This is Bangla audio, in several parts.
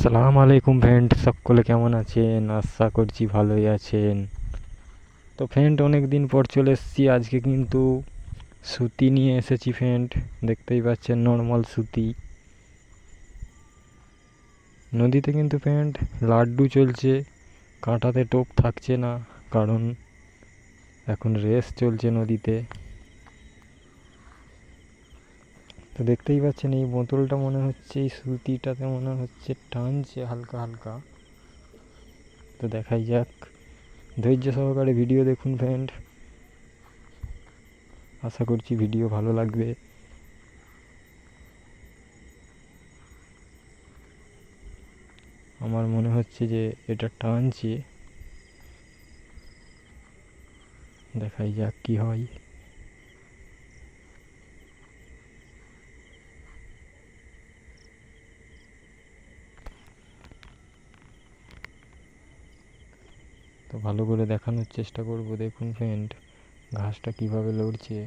আসসালামু আলাইকুম ফ্রেন্ড সকলে কেমন আছেন? আশা করছি ভালোই আছেন। তো ফ্রেন্ড অনেক দিন পর চলে এসেছি। আজকে কিন্তু সুতি নিয়ে এসেছি ফ্রেন্ড দেখতেই পাচ্ছেন নর্মাল সুতি। নদীতে কিন্তু ফ্রেন্ড লাড্ডু চলছে, কাঁটাতে টোপ থাকছে না, কারণ এখন রেস চলছে নদীতে। তো দেখতেই পাচ্ছেন এই বোতলটা মনে হচ্ছে, এই সুতিটাতে মনে হচ্ছে টানছে হালকা হালকা। তো দেখাই যাক। ধৈর্য সহকারে ভিডিও দেখুন ফ্রেন্ড আশা করছি ভিডিও ভালো লাগবে। আমার মনে হচ্ছে যে এটা টানছে। দেখাই যাক কি হয়। তো ভালো করে দেখানোর চেষ্টা করব, দেখুন ফ্রেন্ড ঘাসটা কীভাবে লড়ছে।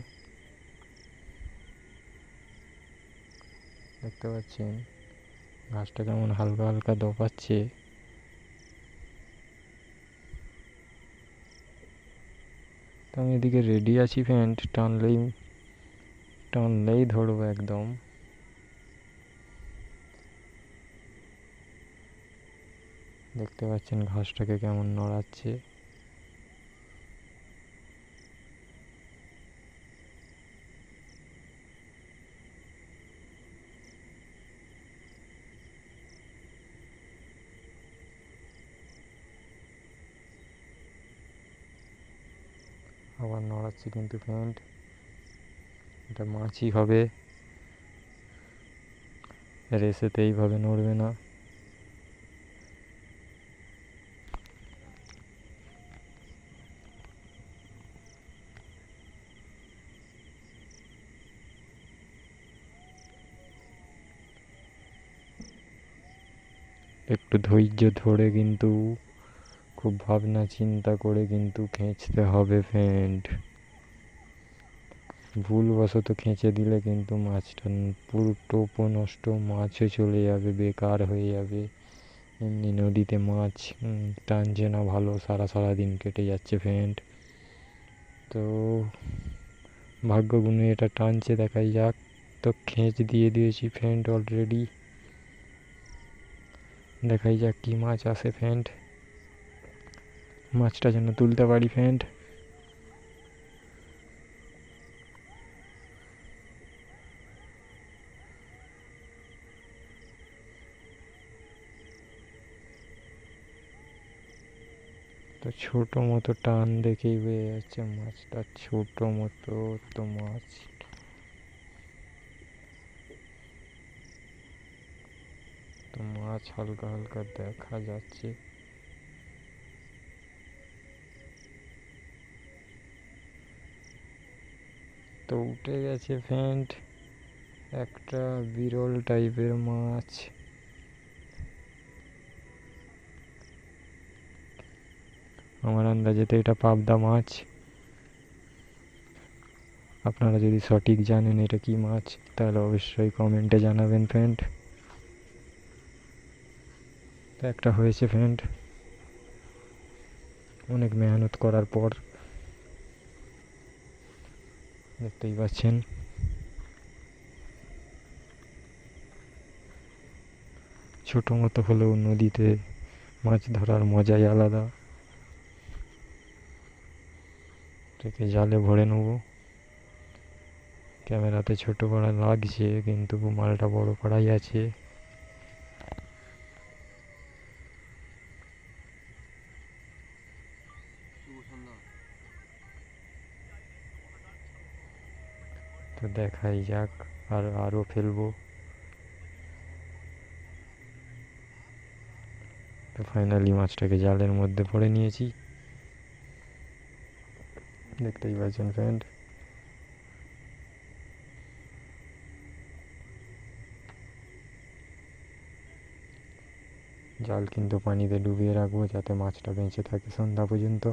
দেখতে পাচ্ছেন, ঘাসটা কেমন হালকা হালকা দপাচ্ছে। তো আমি এদিকে রেডি আছি ফ্রেন্ড টানলেই টানলেই ধরবো একদম। দেখতে পাচ্ছেন ঘাসটাকে কেমন নড়াচ্ছে। আবার নড়াচ্ছে কিন্তু ফ্রেন্ড এটা মাছই হবে। রেসেতে এইভাবে নড়বে না। একটু ধৈর্য ধরে কিন্তু, খুব ভাবনা চিন্তা করে কিন্তু খেঁচতে হবে ফ্রেন্ড ভুলবশত খেঁচে দিলে কিন্তু মাছটা পুরো টোপও নষ্ট, মাছও চলে যাবে, বেকার হয়ে যাবে। এমনি নদীতে মাছ টানছে না ভালো, সারা সারা দিন কেটে যাচ্ছে ফ্রেন্ড তো, ভাগ্যগুণে এটা টানছে, দেখাই যাক। তো খেঁচ দিয়ে দিয়েছি ফ্রেন্ড অলরেডি দেখাই যাক কি মাছ আসে ফ্রেন্ড মাছটা যেন তুলতে পারি ফ্রেন্ড তো ছোট মতো টান দেখেই বেয়ে যাচ্ছে মাছটা ছোট মতো তো মাছ। তো মাছ হালকা হালকা দেখা যাচ্ছে। তো উঠে গেছে ফ্যান্ট একটা বিরল টাইপের মাছ। আমার আন্দাজেতে এটা পাবদা মাছ। আপনারা যদি সঠিক জানেন এটা কি মাছ, তাহলে অবশ্যই কমেন্টে জানাবেন ফ্রেন্ড। তো একটা হয়েছে ফ্রেন্ড অনেক মেহনত করার পর। দেখতেই পাচ্ছেন। ছোট মতো হলেও নদীতে মাছ ধরার মজাই আলাদা। এটাকে জালে ভরে নেব। ক্যামেরাতে ছোট করা লাগছে, কিন্তু মালটা বড় করাই আছে। তো দেখাই যাক, আর আরও ফেলব। তো ফাইনালি মাছটাকে জালের মধ্যে পড়ে নিয়েছি। দেখতেই পাচ্ছেন ফ্রেন্ড জাল কিন্তু পানিতে ডুবিয়ে রাখব যাতে মাছটা বেঁচে থাকে সন্ধ্যা পর্যন্ত।